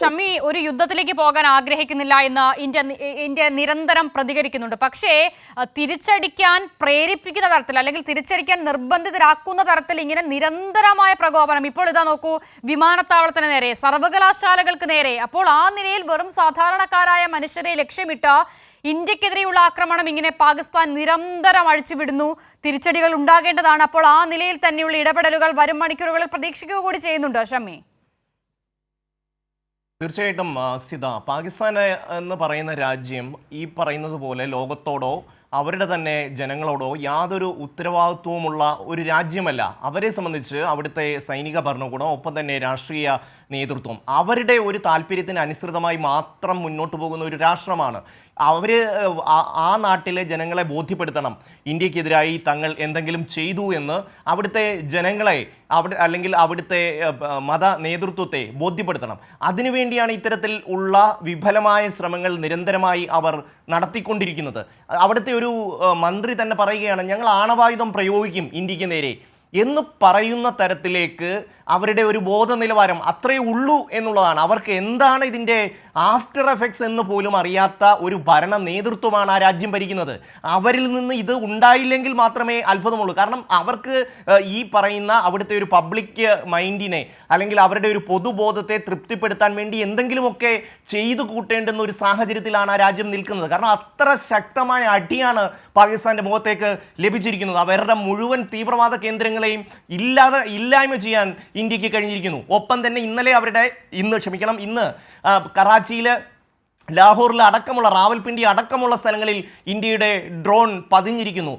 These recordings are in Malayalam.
ഷമ്മി ഒരു യുദ്ധത്തിലേക്ക് പോകാൻ ആഗ്രഹിക്കുന്നില്ല എന്ന് ഇന്ത്യ ഇന്ത്യ നിരന്തരം പ്രതികരിക്കുന്നുണ്ട്. പക്ഷേ തിരിച്ചടിക്കാൻ പ്രേരിപ്പിക്കുന്ന തരത്തിൽ അല്ലെങ്കിൽ തിരിച്ചടിക്കാൻ നിർബന്ധിതരാക്കുന്ന തരത്തിൽ ഇങ്ങനെ നിരന്തരമായ പ്രകോപനം ഇപ്പോൾ ഇതാ നോക്കൂ വിമാനത്താവളത്തിന് നേരെ സർവകലാശാലകൾക്ക് നേരെ. അപ്പോൾ ആ നിലയിൽ വെറും സാധാരണക്കാരായ മനുഷ്യരെ ലക്ഷ്യമിട്ട് ഇന്ത്യക്കെതിരെയുള്ള ആക്രമണം ഇങ്ങനെ പാകിസ്ഥാൻ നിരന്തരം അഴിച്ചുവിടുന്നു. തിരിച്ചടികൾ ഉണ്ടാകേണ്ടതാണ്. അപ്പോൾ ആ നിലയിൽ തന്നെയുള്ള ഇടപെടലുകൾ വരും മണിക്കൂറുകളിൽ പ്രതീക്ഷിക്കുക കൂടി ചെയ്യുന്നുണ്ടോ ഷമ്മി? തീർച്ചയായിട്ടും സിത പാകിസ്ഥാൻ എന്ന് പറയുന്ന രാജ്യം ഈ പറയുന്നത് പോലെ ലോകത്തോടോ അവരുടെ തന്നെ ജനങ്ങളോടോ യാതൊരു ഉത്തരവാദിത്വവുമുള്ള ഒരു രാജ്യമല്ല. അവരെ സംബന്ധിച്ച് അവിടുത്തെ സൈനിക ഭരണകൂടം ഒപ്പം തന്നെ രാഷ്ട്രീയ നേതൃത്വം. അവരുടെ ഒരു താല്പര്യത്തിന് അനുസൃതമായി മാത്രം മുന്നോട്ട് പോകുന്ന ഒരു രാഷ്ട്രമാണ്. അവർ ആ നാട്ടിലെ ജനങ്ങളെ ബോധ്യപ്പെടുത്തണം. ഇന്ത്യക്കെതിരായി തങ്ങൾ എന്തെങ്കിലും ചെയ്തു എന്ന് അവിടുത്തെ ജനങ്ങളെ അവിടെ അല്ലെങ്കിൽ അവിടുത്തെ മത നേതൃത്വത്തെ ബോധ്യപ്പെടുത്തണം. അതിനുവേണ്ടിയാണ് ഇത്തരത്തിൽ ഉള്ള വിഫലമായ ശ്രമങ്ങൾ നിരന്തരമായി അവർ നടത്തിക്കൊണ്ടിരിക്കുന്നത്. അവിടുത്തെ ഒരു മന്ത്രി തന്നെ പറയുകയാണ് ഞങ്ങൾ ആണവായുധം പ്രയോഗിക്കും ഇന്ത്യയ്ക്ക് നേരെ. എന്ന് പറയുന്ന തരത്തിലേക്ക് അവരുടെ ഒരു ബോധ നിലവാരം അത്രയേ ഉള്ളൂ എന്നുള്ളതാണ്. അവർക്ക് എന്താണ് ഇതിന്റെ ആഫ്റ്റർ എഫക്ട്സ് എന്ന് പോലും അറിയാത്ത ഒരു ഭരണ നേതൃത്വമാണ് ആ രാജ്യം ഭരിക്കുന്നത്. അവരിൽ നിന്ന് ഇത് ഉണ്ടായില്ലെങ്കിൽ മാത്രമേ അത്ഭുതമുള്ളൂ. കാരണം അവർക്ക് ഈ പറയുന്ന അവിടുത്തെ ഒരു പബ്ലിക് മൈൻഡിനെ അല്ലെങ്കിൽ അവരുടെ ഒരു പൊതുബോധത്തെ തൃപ്തിപ്പെടുത്താൻ വേണ്ടി എന്തെങ്കിലുമൊക്കെ ചെയ്തു കൂട്ടേണ്ടുന്ന ഒരു സാഹചര്യത്തിലാണ് ആ രാജ്യം നിൽക്കുന്നത്. കാരണം അത്ര ശക്തമായ അടിയാണ് പാകിസ്ഥാന്റെ മുഖത്തേക്ക് ലഭിച്ചിരിക്കുന്നത്. അവരുടെ മുഴുവൻ തീവ്രവാദ കേന്ദ്രങ്ങളെയും ഇല്ലാതെ ഇല്ലായ്മ ചെയ്യാൻ ഇന്ത്യയ്ക്ക് കഴിഞ്ഞിരിക്കുന്നു. ഒപ്പം തന്നെ ഇന്നലെ അവരുടെ ഇന്ന് ക്ഷമിക്കണം ഇന്ന് ആ, കറാച്ചിയിൽ ലാഹോറിൽ അടക്കമുള്ള റാവൽപിണ്ടി അടക്കമുള്ള സ്ഥലങ്ങളിൽ ഇന്ത്യയുടെ ഡ്രോൺ പതിഞ്ഞിരിക്കുന്നു.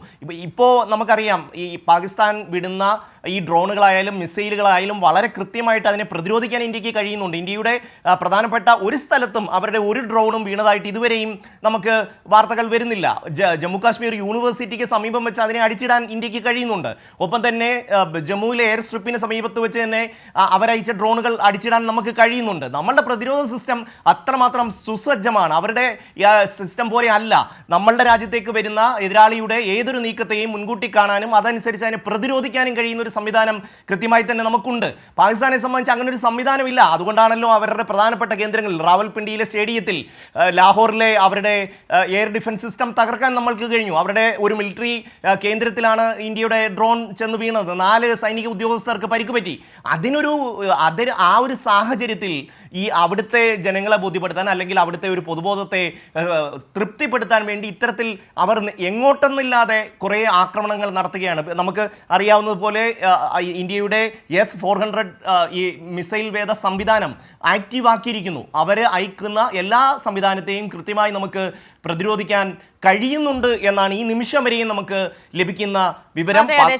ഇപ്പോൾ നമുക്കറിയാം ഈ പാകിസ്ഥാൻ വിടുന്ന ഈ ഡ്രോണുകളായാലും മിസൈലുകളായാലും വളരെ കൃത്യമായിട്ട് അതിനെ പ്രതിരോധിക്കാൻ ഇന്ത്യയ്ക്ക് കഴിയുന്നുണ്ട്. ഇന്ത്യയുടെ പ്രധാനപ്പെട്ട ഒരു സ്ഥലത്തും അവരുടെ ഒരു ഡ്രോണും വീണതായിട്ട് ഇതുവരെയും നമുക്ക് വാർത്തകൾ വരുന്നില്ല. ജമ്മു കാശ്മീർ യൂണിവേഴ്സിറ്റിക്ക് സമീപം വെച്ച് അതിനെ അടിച്ചിടാൻ ഇന്ത്യയ്ക്ക് കഴിയുന്നുണ്ട്. ഒപ്പം തന്നെ ജമ്മുവിലെ എയർ സ്ട്രിപ്പിന് സമീപത്ത് വെച്ച് തന്നെ അവരയച്ച ഡ്രോണുകൾ അടിച്ചിടാൻ നമുക്ക് കഴിയുന്നുണ്ട്. നമ്മളുടെ പ്രതിരോധ സിസ്റ്റം അത്രമാത്രം സുസജ്ജമാണ് അവരുടെ സിസ്റ്റം പോലെ അല്ല. നമ്മളുടെ രാജ്യത്തേക്ക് വരുന്ന എതിരാളിയുടെ ഏതൊരു നീക്കത്തെയും മുൻകൂട്ടി കാണാനും അതനുസരിച്ച് അതിനെ പ്രതിരോധിക്കാനും കഴിയുന്ന ഒരു സംവിധാനം കൃത്യമായി തന്നെ നമുക്കുണ്ട്. പാകിസ്ഥാനെ സംബന്ധിച്ച് അങ്ങനെ ഒരു സംവിധാനമില്ല. അതുകൊണ്ടാണല്ലോ അവരുടെ പ്രധാനപ്പെട്ട കേന്ദ്രങ്ങളിൽ റാവൽപിണ്ടിയിലെ സ്റ്റേഡിയത്തിൽ ലാഹോറിലെ അവരുടെ എയർ ഡിഫൻസ് സിസ്റ്റം തകർക്കാൻ നമ്മൾക്ക് കഴിഞ്ഞു. അവരുടെ ഒരു മിലിറ്ററി കേന്ദ്രത്തിലാണ് ഇന്ത്യയുടെ ഡ്രോൺ ചെന്ന് വീണത്. നാല് സൈനിക ഉദ്യോഗസ്ഥർക്ക് പരിക്ക് പറ്റി അതിനൊരു അതിന് ആ ഒരു സാഹചര്യത്തിൽ ഈ അവിടുത്തെ ജനങ്ങളെ ബോധ്യപ്പെടുത്താൻ അല്ലെങ്കിൽ അവിടുത്തെ ഒരു പൊതുബോധത്തെ തൃപ്തിപ്പെടുത്താൻ വേണ്ടി ഇത്തരത്തിൽ അവർ എങ്ങോട്ടെന്നില്ലാതെ കുറേ ആക്രമണങ്ങൾ നടത്തുകയാണ് നമുക്ക് അറിയാവുന്നതുപോലെ ഇന്ത്യയുടെ എസ് ഫോർ ഹൺഡ്രഡ് ഈ മിസൈൽ വേദ സംവിധാനം ആക്റ്റീവ് ആക്കിയിരിക്കുന്നു അവർ അയക്കുന്ന എല്ലാ സംവിധാനത്തെയും കൃത്യമായി നമുക്ക് പ്രതിരോധിക്കാൻ കഴിയുന്നുണ്ട് എന്നാണ് ഈ നിമിഷം വരെയും നമുക്ക് ലഭിക്കുന്ന വിവരം.